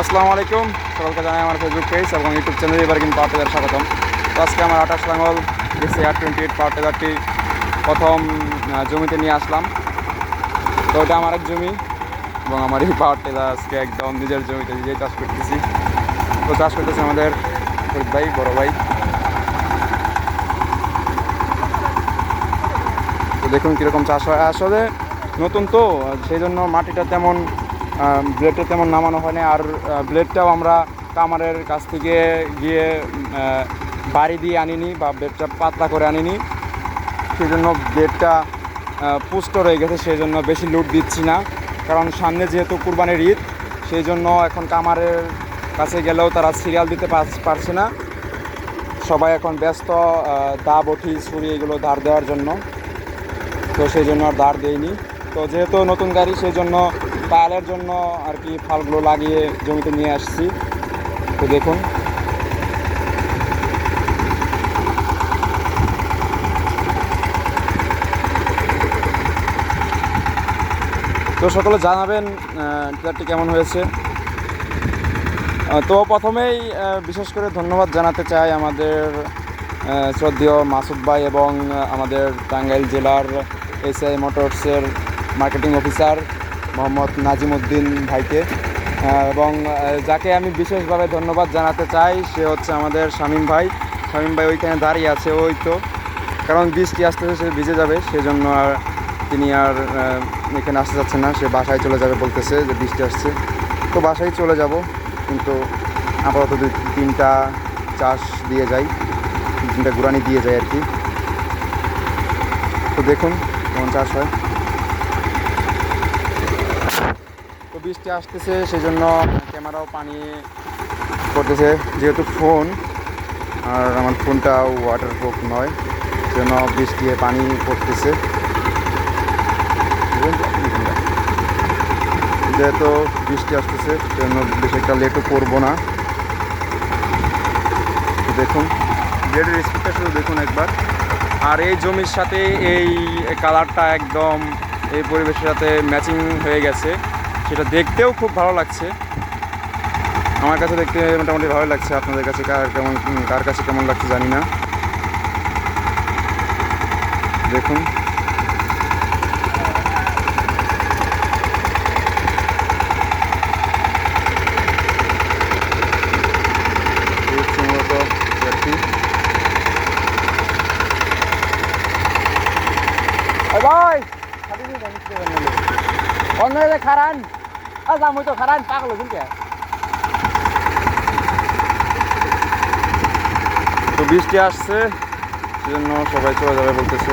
আসসালামু আলাইকুম। সকলকে জানাই আমার ফেসবুক পেজ এবং ইউটিউব চ্যানেলে এবার কিন্তু পাওয়ার টেলার স্বাগতম। তো আজকে আমার আঠাশ লাঙ্গল ডিসি আর টোয়েন্টি এইট পাওয়ার টেলারটি প্রথম জমিতে নিয়ে আসলাম। তো ওটা আমার এক জমি এবং আমার এই পাওয়ার টেলার আজকে একদম নিজের জমিতে নিজেই চাষ করতেছি। তো চাষ করতেছে আমাদের ফরিদ ভাই, বড় ভাই। তো দেখুন কীরকম চাষ হয়। আসলে নতুন তো সেই জন্য মাটিটা তেমন ব্লেডটা তেমন নামানো হয় না আর ব্লেডটাও আমরা কামারের কাছ থেকে গিয়ে বাড়ি দিয়ে আনিনি বা ব্লেডটা পাতলা করে আনিনি। সেই জন্য ব্লেডটা পুষ্ট রয়ে গেছে সেই জন্য বেশি লুট দিচ্ছি না। কারণ সামনে যেহেতু কুরবানির ঈদ সেই জন্য এখন কামারের কাছে গেলেও তারা সিরিয়াল দিতে পারছ- না। সবাই এখন ব্যস্ত দা বটি ছুরি এগুলো ধার দেওয়ার জন্য। তো সেই জন্য আর ধার দেয়নি তো যেহেতু নতুন গাড়ি সেই জন্য পায়ালের জন্য আর কি ফালগুলো লাগিয়ে জমিতে নিয়ে আসছি। তো দেখুন। তো সকলে জানাবেন টিলারটি কেমন হয়েছে। তো প্রথমেই বিশেষ করে ধন্যবাদ জানাতে চাই আমাদের শ্রদ্ধেয় মাসুদ ভাই এবং আমাদের টাঙ্গাইল জেলার এসআই মোটরসের মার্কেটিং অফিসার মোহাম্মদ নাজিমুদ্দিন ভাইকে। এবং যাকে আমি বিশেষভাবে ধন্যবাদ জানাতে চাই, সে হচ্ছে আমাদের শামীম ভাই। শামীম ভাই ওইখানে দাঁড়িয়ে আছে, ওই তো। কারণ বৃষ্টি আসতেছে, সে ভিজে যাবে, সেজন্য আর তিনি আর এখানে আসতে যাচ্ছে না। সে বাসায় চলে যাবে বলতেছে যে বৃষ্টি আসছে। তো বাসায় চলে যাব, কিন্তু আপাতত দুই, তিনটা চাষ দিয়ে যাই, তিনটা গুরানি দিয়ে যায় আর কি। তো দেখুন কেমন চাষ হয় তো বৃষ্টি আসতেছে সেই জন্য ক্যামেরাও পানি করতেছে যেহেতু ফোন, আর আমার ফোনটা ওয়াটার প্রুফ নয়, সেজন্য বৃষ্টি পানি পড়তেছে। যেহেতু বৃষ্টি আসতেছে, সেজন্য বেশি একটা লেটও করব না। দেখুন ব্লেডের স্পিডটা শুধু দেখুন একবার। আর এই জমির সাথে এই কালারটা একদম এই পরিবেশের সাথে ম্যাচিং হয়ে গেছে। সেটা দেখতেও খুব ভালো লাগছে। আমার কাছে দেখতে মোটামুটি ভালো লাগছে। আপনাদের কাছে কার কেমন কার কাছে কেমন লাগছে জানি না। দেখুন। হচ্ছে মূলত ব্যাগটি। ভাই অন্য খারান আজ আমি তো খারান পাগল কিন্তু তো বৃষ্টি আসছে সেজন্য সবাই চলে যাবে বলতেছে